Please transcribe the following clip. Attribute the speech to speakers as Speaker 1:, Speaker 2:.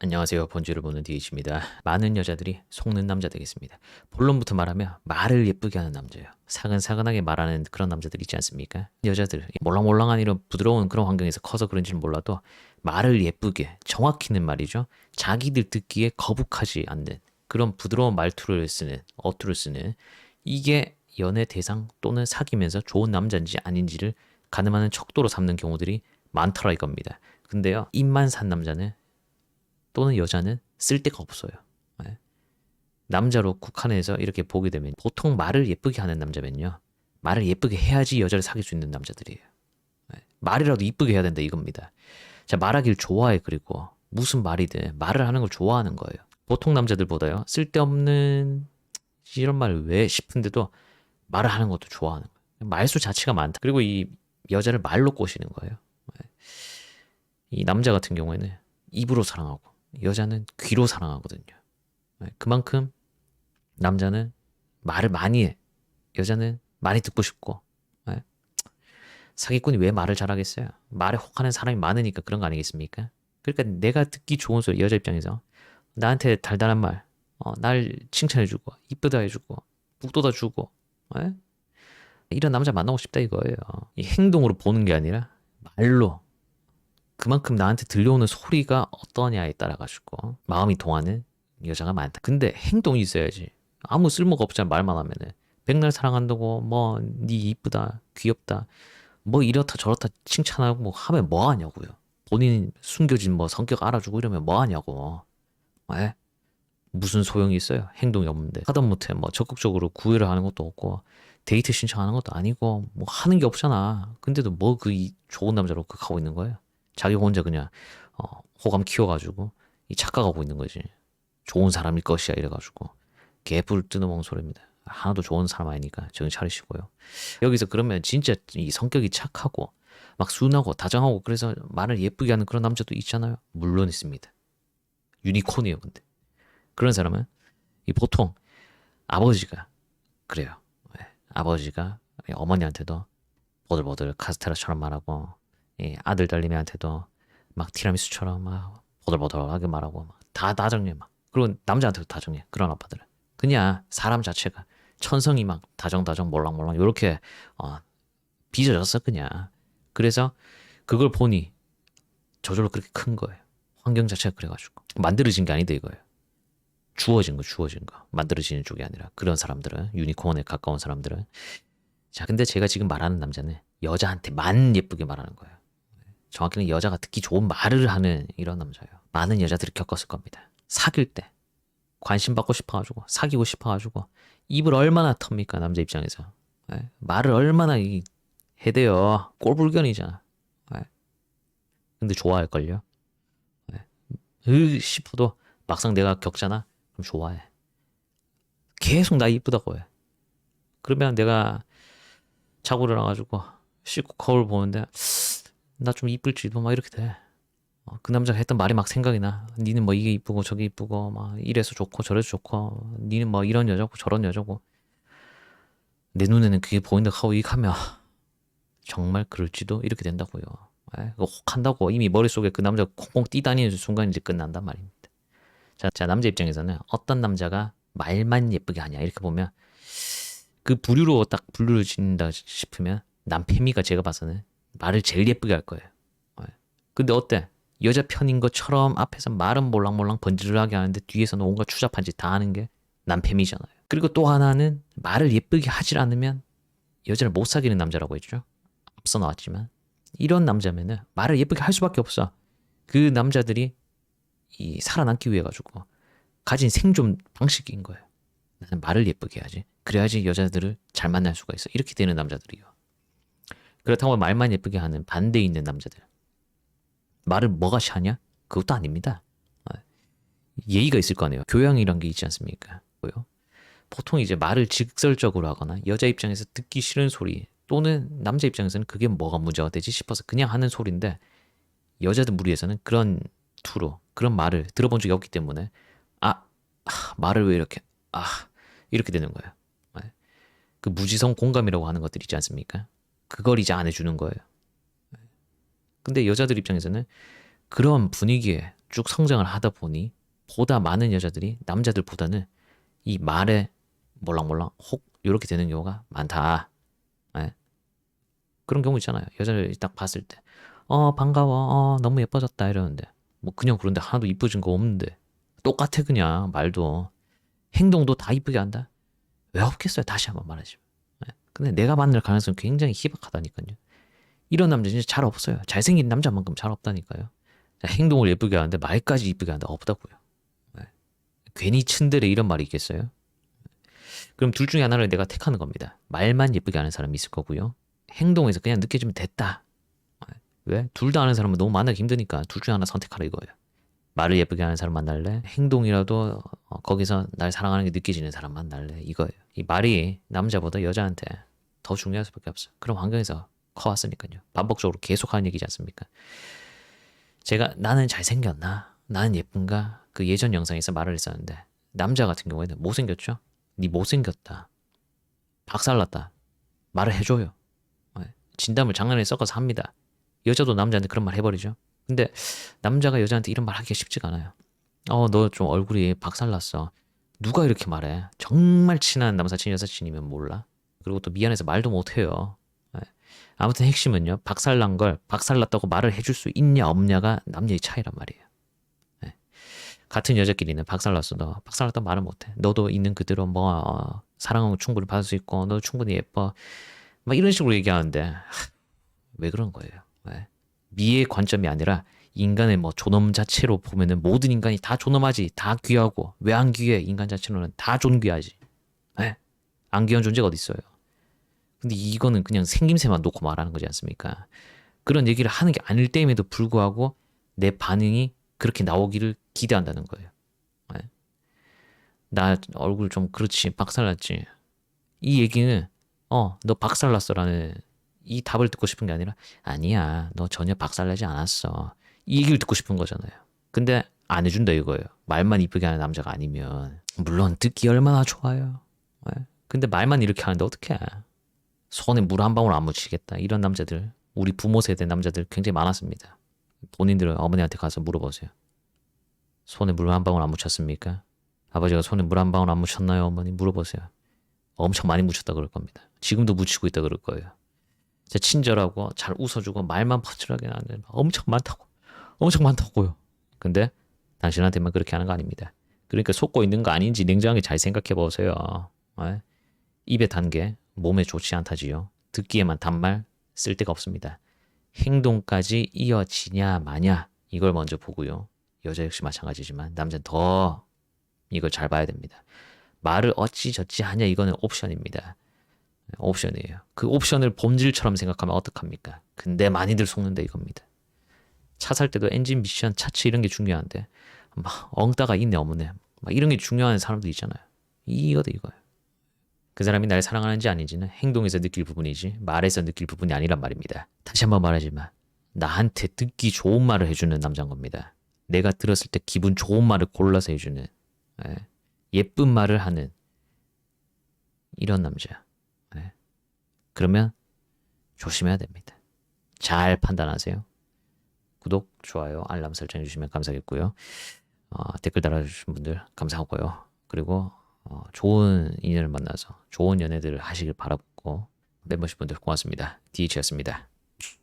Speaker 1: 안녕하세요. 본주를 보는 DH입니다. 많은 여자들이 속는 남자 되겠습니다. 본론부터 말하면 말을 예쁘게 하는 남자예요. 사근사근하게 말하는 그런 남자들 있지 않습니까? 여자들 몰랑몰랑한 이런 부드러운 그런 환경에서 커서 그런지는 몰라도 말을 예쁘게 정확히는 말이죠. 자기들 듣기에 거북하지 않는 그런 부드러운 말투를 쓰는 어투를 쓰는 이게 연애 대상 또는 사귀면서 좋은 남자인지 아닌지를 가늠하는 척도로 삼는 경우들이 많더라 이겁니다. 근데요 입만 산 남자는 또는 여자는 쓸 데가 없어요. 예. 남자로 국한해서 이렇게 보게 되면 보통 말을 예쁘게 하는 남자면요. 말을 예쁘게 해야지 여자를 사귈 수 있는 남자들이에요. 예. 말이라도 이쁘게 해야 된다 이겁니다. 자, 말하길 좋아해 그리고 무슨 말이든 말을 하는 걸 좋아하는 거예요. 보통 남자들보다요. 쓸데없는 이런 말왜 싶은데도 말을 하는 것도 좋아하는 거예요. 말수 자체가 많다. 그리고 이 여자를 말로 꼬시는 거예요. 예. 이 남자 같은 경우에는 입으로 사랑하고 여자는 귀로 사랑하거든요. 네, 그만큼 남자는 말을 많이 해. 여자는 많이 듣고 싶고. 네. 사기꾼이 왜 말을 잘하겠어요? 말에 혹하는 사람이 많으니까 그런 거 아니겠습니까? 그러니까 내가 듣기 좋은 소리, 여자 입장에서 나한테 달달한 말, 어, 날 칭찬해주고, 이쁘다 해주고, 북돋아 주고, 네? 이런 남자 만나고 싶다 이거예요. 이 행동으로 보는 게 아니라 말로 그만큼 나한테 들려오는 소리가 어떠냐에 따라 가지고 마음이 동하는 여자가 많다. 근데 행동이 있어야지. 아무 쓸모가 없잖아 말만 하면은. 백날 사랑한다고 뭐니 이쁘다 귀엽다 뭐 이렇다 저렇다 칭찬하고 뭐 하면 뭐 하냐고요. 본인 숨겨진 뭐 성격 알아주고 이러면 뭐 하냐고. 에? 무슨 소용이 있어요? 행동이 없는데 하다못해 뭐 적극적으로 구애를 하는 것도 없고 데이트 신청하는 것도 아니고 뭐 하는 게 없잖아. 근데도 뭐 그 좋은 남자로 그 하고 있는 거예요? 자기 혼자 그냥 어, 호감 키워가지고 이 착각하고 있는 거지. 좋은 사람일 것이야 이래가지고 개뿔 뜯어먹는 소리입니다. 하나도 좋은 사람 아니니까 정신 차리시고요. 여기서 그러면 진짜 이 성격이 착하고 막 순하고 다정하고 그래서 말을 예쁘게 하는 그런 남자도 있잖아요. 물론 있습니다. 유니콘이에요, 근데 그런 사람은 이 보통 아버지가 그래요. 네, 아버지가 어머니한테도 보들보들 카스테라처럼 말하고 예, 아들 딸내미한테도 막 티라미수처럼 막 보들보들하게 말하고 막 다 다정해 막. 그리고 남자한테도 다정해 그런 아빠들은. 그냥 사람 자체가 천성이 막 다정다정 몰랑몰랑 이렇게 어, 빚어졌어 그냥. 그래서 그걸 보니 저절로 그렇게 큰 거예요. 환경 자체가 그래가지고. 만들어진 게 아니다 이거예요. 주어진 거 주어진 거. 만들어지는 쪽이 아니라 그런 사람들은 유니콘에 가까운 사람들은. 자 근데 제가 지금 말하는 남자는 여자한테만 예쁘게 말하는 거예요 정확히는 여자가 듣기 좋은 말을 하는 이런 남자예요. 많은 여자들이 겪었을 겁니다. 사귈 때 관심 받고 싶어가지고 사귀고 싶어가지고 입을 얼마나 텁니까 남자 입장에서 네? 말을 얼마나 이 해대요 꼴불견이잖아. 네? 근데 좋아할걸요. 네? 으 싶어도 막상 내가 겪잖아. 그럼 좋아해. 계속 나 이쁘다고 해. 그러면 내가 자고 일어나가지고 씻고 거울 보는데 나 좀 이쁠지도 막 이렇게 돼. 어, 그 남자가 했던 말이 막 생각이 나. 니는 뭐 이게 이쁘고 저게 이쁘고 막 이래서 좋고 저래서 좋고 니는 뭐 이런 여자고 저런 여자고 내 눈에는 그게 보인다 하고 이 하면 정말 그럴지도 이렇게 된다고요. 에, 그거 혹 한다고 이미 머릿속에 그 남자가 콩콩 뛰다니는 순간 이제 끝난단 말입니다. 자, 자 남자 입장에서는 어떤 남자가 말만 예쁘게 하냐 이렇게 보면 그 부류로 딱 분류를 짓는다 싶으면 남편미가 제가 봐서는 말을 제일 예쁘게 할 거예요. 예. 근데 어때? 여자 편인 것처럼 앞에서 말은 몰랑몰랑 번지르르하게 하는데 뒤에서는 온갖 추잡한 짓 다 하는 게 남편이잖아요. 그리고 또 하나는 말을 예쁘게 하질 않으면 여자를 못 사귀는 남자라고 했죠. 앞서 나왔지만 이런 남자면은 말을 예쁘게 할 수밖에 없어. 그 남자들이 이 살아남기 위해 가지고 가진 생존 방식인 거예요. 나는 말을 예쁘게 해야지. 그래야지 여자들을 잘 만날 수가 있어. 이렇게 되는 남자들이요. 그렇다고 말만 예쁘게 하는 반대에 있는 남자들. 말을 뭐가 샤냐? 그것도 아닙니다. 어, 예의가 있을 거 아니에요. 교양이란 게 있지 않습니까? 뭐요? 보통 이제 말을 직설적으로 하거나 여자 입장에서 듣기 싫은 소리 또는 남자 입장에서는 그게 뭐가 문제가 되지 싶어서 그냥 하는 소리인데 여자들 무리에서는 그런 투로 그런 말을 들어본 적이 없기 때문에 아, 아 말을 왜 이렇게 아 이렇게 되는 거예요. 네. 그 무지성 공감이라고 하는 것들 있지 않습니까? 그걸 이제 안 해주는 거예요. 근데 여자들 입장에서는 그런 분위기에 쭉 성장을 하다 보니 보다 많은 여자들이 남자들보다는 이 말에 몰랑몰랑 혹 이렇게 되는 경우가 많다. 예. 그런 경우 있잖아요. 여자를 딱 봤을 때, 어 반가워, 어 너무 예뻐졌다 이러는데 뭐 그냥 그런데 하나도 이뻐진 거 없는데 똑같아 그냥 말도 행동도 다 이쁘게 한다. 왜 없겠어요? 다시 한번 말하지만. 예. 근데 내가 만날 가능성이 굉장히 희박하다니까요. 이런 남자 진짜 잘 없어요. 잘생긴 남자만큼 잘 없다니까요. 자, 행동을 예쁘게 하는데 말까지 이쁘게 한다 없다고요. 예. 괜히 츤데레 이런 말이 있겠어요? 그럼 둘 중에 하나를 내가 택하는 겁니다. 말만 예쁘게 하는 사람이 있을 거고요. 행동에서 그냥 느껴지면 됐다. 예. 왜? 둘다 아는 사람은 너무 만나기 힘드니까 둘 중에 하나 선택하라 이거예요. 말을 예쁘게 하는 사람 만날래? 행동이라도 어, 거기서 날 사랑하는 게 느껴지는 사람 만날래? 이거예요. 이 말이 남자보다 여자한테 더 중요할 수밖에 없어. 그런 환경에서 커왔으니까요. 반복적으로 계속 하는 얘기지 않습니까? 제가 나는 잘생겼나? 나는 예쁜가? 그 예전 영상에서 말을 했었는데 남자 같은 경우에는 못생겼죠? 니 못생겼다. 박살났다. 말을 해줘요. 예. 진담을 장난에 섞어서 합니다. 여자도 남자한테 그런 말 해버리죠. 근데 남자가 여자한테 이런 말 하기가 쉽지가 않아요. 어, 너 좀 얼굴이 박살났어. 누가 이렇게 말해? 정말 친한 남사친 여사친이면 몰라. 그리고 또 미안해서 말도 못해요. 예. 아무튼 핵심은요. 박살난 걸 박살났다고 말을 해줄 수 있냐 없냐가 남녀의 차이란 말이에요. 예. 같은 여자끼리는 박살났어. 너 박살났다고 말을 못해. 너도 있는 그대로 뭐 어, 사랑은 충분히 받을 수 있고 너도 충분히 예뻐. 막 이런 식으로 얘기하는데 하, 왜 그런 거예요? 왜? 미의 관점이 아니라 인간의 뭐 존엄 자체로 보면은 모든 인간이 다 존엄하지, 다 귀하고 왜 안 귀해? 인간 자체로는 다 존귀하지. 예? 안 귀한 존재가 어디 있어요? 근데 이거는 그냥 생김새만 놓고 말하는 거지 않습니까? 그런 얘기를 하는 게 아닐 때임에도 불구하고 내 반응이 그렇게 나오기를 기대한다는 거예요. 예? 나 얼굴 좀 그렇지, 박살났지. 이 얘기는 어, 너 박살났어라는 이 답을 듣고 싶은 게 아니라 아니야, 너 전혀 박살나지 않았어. 이 얘기를 듣고 싶은 거잖아요. 근데 안 해준다 이거예요. 말만 이쁘게 하는 남자가 아니면 물론 듣기 얼마나 좋아요. 예? 근데 말만 이렇게 하는데 어떡해? 손에 물 한 방울 안 묻히겠다. 이런 남자들 우리 부모 세대 남자들 굉장히 많았습니다. 본인들은 어머니한테 가서 물어보세요. 손에 물 한 방울 안 묻혔습니까? 아버지가 손에 물 한 방울 안 묻혔나요, 어머니? 물어보세요. 엄청 많이 묻혔다 그럴 겁니다. 지금도 묻히고 있다 그럴 거예요. 진짜 친절하고 잘 웃어주고 말만 퍼즐하게 나는 엄청 많다고. 엄청 많다고요. 근데 당신한테만 그렇게 하는 거 아닙니다. 그러니까 속고 있는 거 아닌지 냉정하게 잘 생각해 보세요. 예? 입에 단 게 몸에 좋지 않다지요. 듣기에만 단말 쓸 데가 없습니다. 행동까지 이어지냐 마냐 이걸 먼저 보고요. 여자 역시 마찬가지지만 남자는 더 이걸 잘 봐야 됩니다. 말을 어찌저찌 하냐 이거는 옵션입니다. 옵션이에요. 그 옵션을 본질처럼 생각하면 어떡합니까? 근데 많이들 속는다 이겁니다. 차 살 때도 엔진 미션, 차체 이런 게 중요한데 막 엉따가 있네 없네 막 이런 게 중요한 사람도 있잖아요. 이거다 이거예요. 그 사람이 날 사랑하는지 아닌지는 행동에서 느낄 부분이지 말에서 느낄 부분이 아니란 말입니다. 다시 한번 말하지만 나한테 듣기 좋은 말을 해주는 남자인 겁니다. 내가 들었을 때 기분 좋은 말을 골라서 해주는 예. 예쁜 말을 하는 이런 남자. 예. 그러면 조심해야 됩니다. 잘 판단하세요. 구독, 좋아요, 알람 설정해 주시면 감사하겠고요. 어, 댓글 달아주신 분들 감사하고요. 그리고 어, 좋은 인연을 만나서 좋은 연애들을 하시길 바라고 멤버십 분들 고맙습니다. DH였습니다.